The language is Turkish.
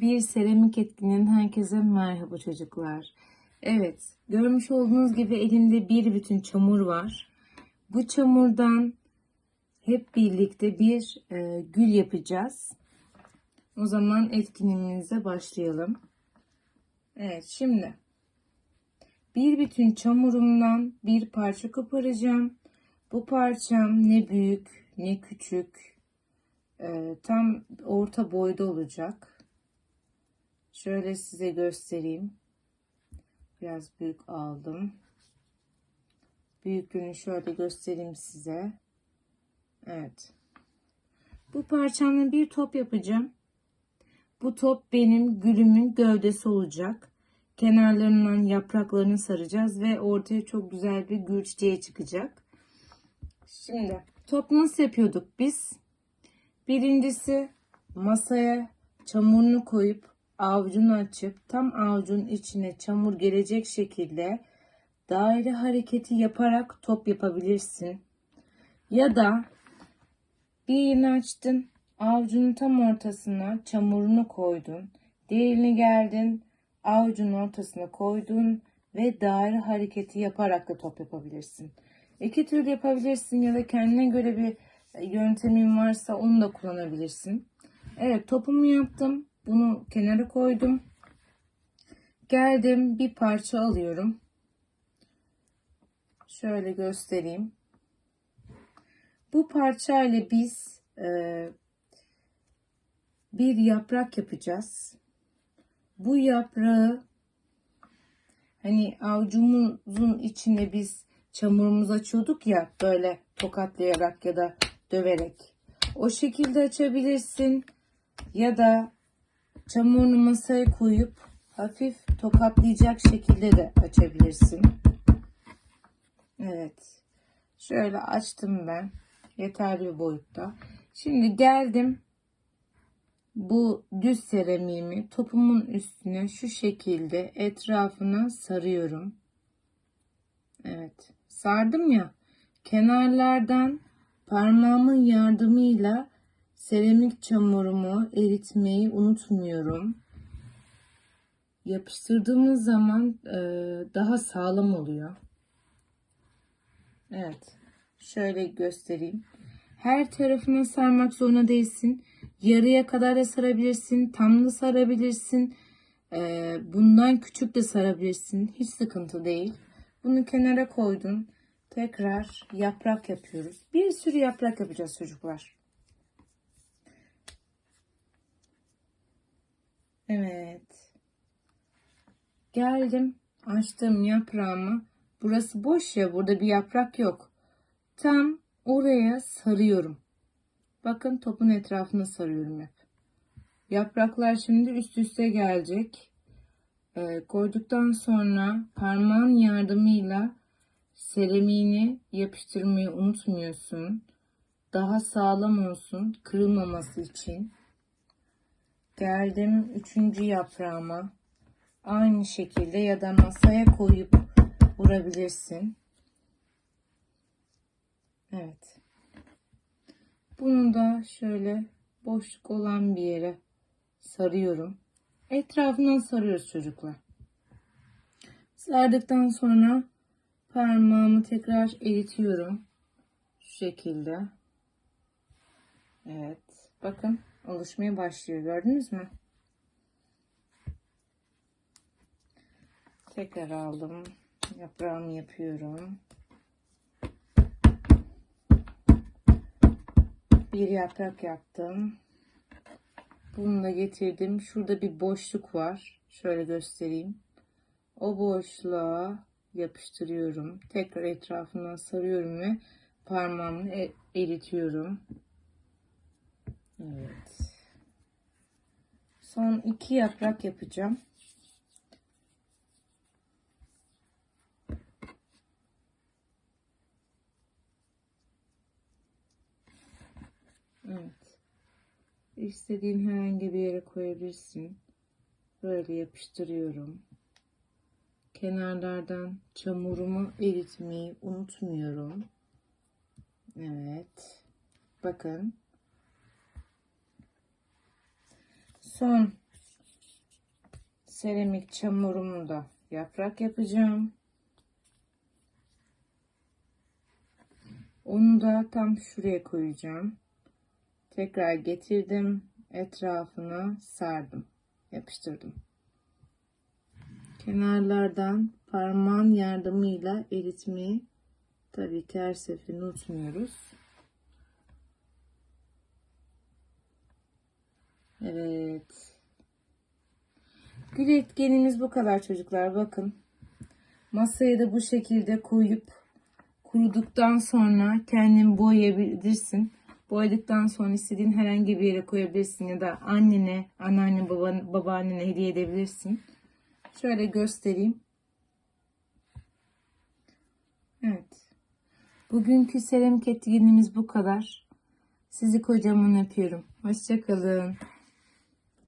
Bir seramik etkinin herkese merhaba çocuklar. Evet, görmüş olduğunuz gibi elimde bir bütün çamur var. Bu çamurdan hep birlikte bir e, gül yapacağız. O zaman etkinliğimize başlayalım. Evet, şimdi bir bütün çamurumdan bir parça koparacağım. Bu parçam ne büyük ne küçük, e, tam orta boyda olacak. Şöyle size göstereyim. Biraz büyük aldım. Büyüklüğünü şöyle göstereyim size. Evet. Bu parçamla bir top yapacağım. Bu top benim gülümün gövdesi olacak. Kenarlarından yapraklarını saracağız ve ortaya çok güzel bir gül çiçeği çıkacak. Şimdi top nasıl yapıyorduk biz? Birincisi masaya çamurunu koyup avucunu açıp tam avucun içine çamur gelecek şekilde daire hareketi yaparak top yapabilirsin. Ya da bir yerini açtın, avucunun tam ortasına çamurunu koydun. Diğerini geldin, avucunun ortasına koydun ve daire hareketi yaparak da top yapabilirsin. İki türlü yapabilirsin ya da kendine göre bir yöntemin varsa onu da kullanabilirsin. Evet topumu yaptım. Bunu kenara koydum. Geldim bir parça alıyorum. Şöyle göstereyim. Bu parça ile biz e, bir yaprak yapacağız. Bu yaprağı hani avucumuzun içinde biz çamurumuzu açıyorduk ya böyle tokatlayarak ya da döverek. O şekilde açabilirsin ya da çamurunu masaya koyup hafif tokatlayacak şekilde de açabilirsin. Evet. Şöyle açtım ben. Yeterli bir boyutta. Şimdi geldim. Bu düz seramiğimi topumun üstüne şu şekilde etrafına sarıyorum. Evet. Sardım ya. Kenarlardan parmağımın yardımıyla seramik çamurumu eritmeyi unutmuyorum. Yapıştırdığımız zaman e, daha sağlam oluyor. Evet. Şöyle göstereyim. Her tarafına sarmak zorunda değilsin. Yarıya kadar da sarabilirsin. Tam da sarabilirsin. E, bundan küçük de sarabilirsin. Hiç sıkıntı değil. Bunu kenara koydun. Tekrar yaprak yapıyoruz. Bir sürü yaprak yapacağız çocuklar. Evet. Geldim. Açtım yaprağımı. Burası boş ya. Burada bir yaprak yok. Tam oraya sarıyorum. Bakın topun etrafına sarıyorum hep. Yapraklar şimdi üst üste gelecek. Ee, koyduktan sonra parmağın yardımıyla seramiğini yapıştırmayı unutmuyorsun. Daha sağlam olsun, kırılmaması için. Geldim üçüncü yaprağıma. Aynı şekilde ya da masaya koyup vurabilirsin. Evet. Bunu da şöyle boşluk olan bir yere sarıyorum. Etrafından sarıyoruz çocuklar. Sardıktan sonra parmağımı tekrar eritiyorum. Şu şekilde. Evet. Bakın oluşmaya başlıyor. Gördünüz mü? Tekrar aldım. Yaprağımı yapıyorum. Bir yaprak yaptım. Bunu da getirdim. Şurada bir boşluk var. Şöyle göstereyim. O boşluğa yapıştırıyorum. Tekrar etrafından sarıyorum ve parmağımı e- eritiyorum. Evet. Son iki yaprak yapacağım. Evet. İstediğin herhangi bir yere koyabilirsin. Böyle yapıştırıyorum. Kenarlardan çamurumu eritmeyi unutmuyorum. Evet. Bakın. Son seramik çamurumu da yaprak yapacağım. Onu da tam şuraya koyacağım. Tekrar getirdim. Etrafına sardım. Yapıştırdım. Kenarlardan parmağın yardımıyla eritmeyi tabii her seferinde unutmuyoruz. Evet. Gül etkenimiz bu kadar çocuklar. Bakın. Masaya da bu şekilde koyup kuruduktan sonra kendin boyayabilirsin. Boyadıktan sonra istediğin herhangi bir yere koyabilirsin ya da annene, anneanne, baban, babaannene hediye edebilirsin. Şöyle göstereyim. Evet. Bugünkü seramik etkinliğimiz bu kadar. Sizi kocaman öpüyorum. Hoşçakalın.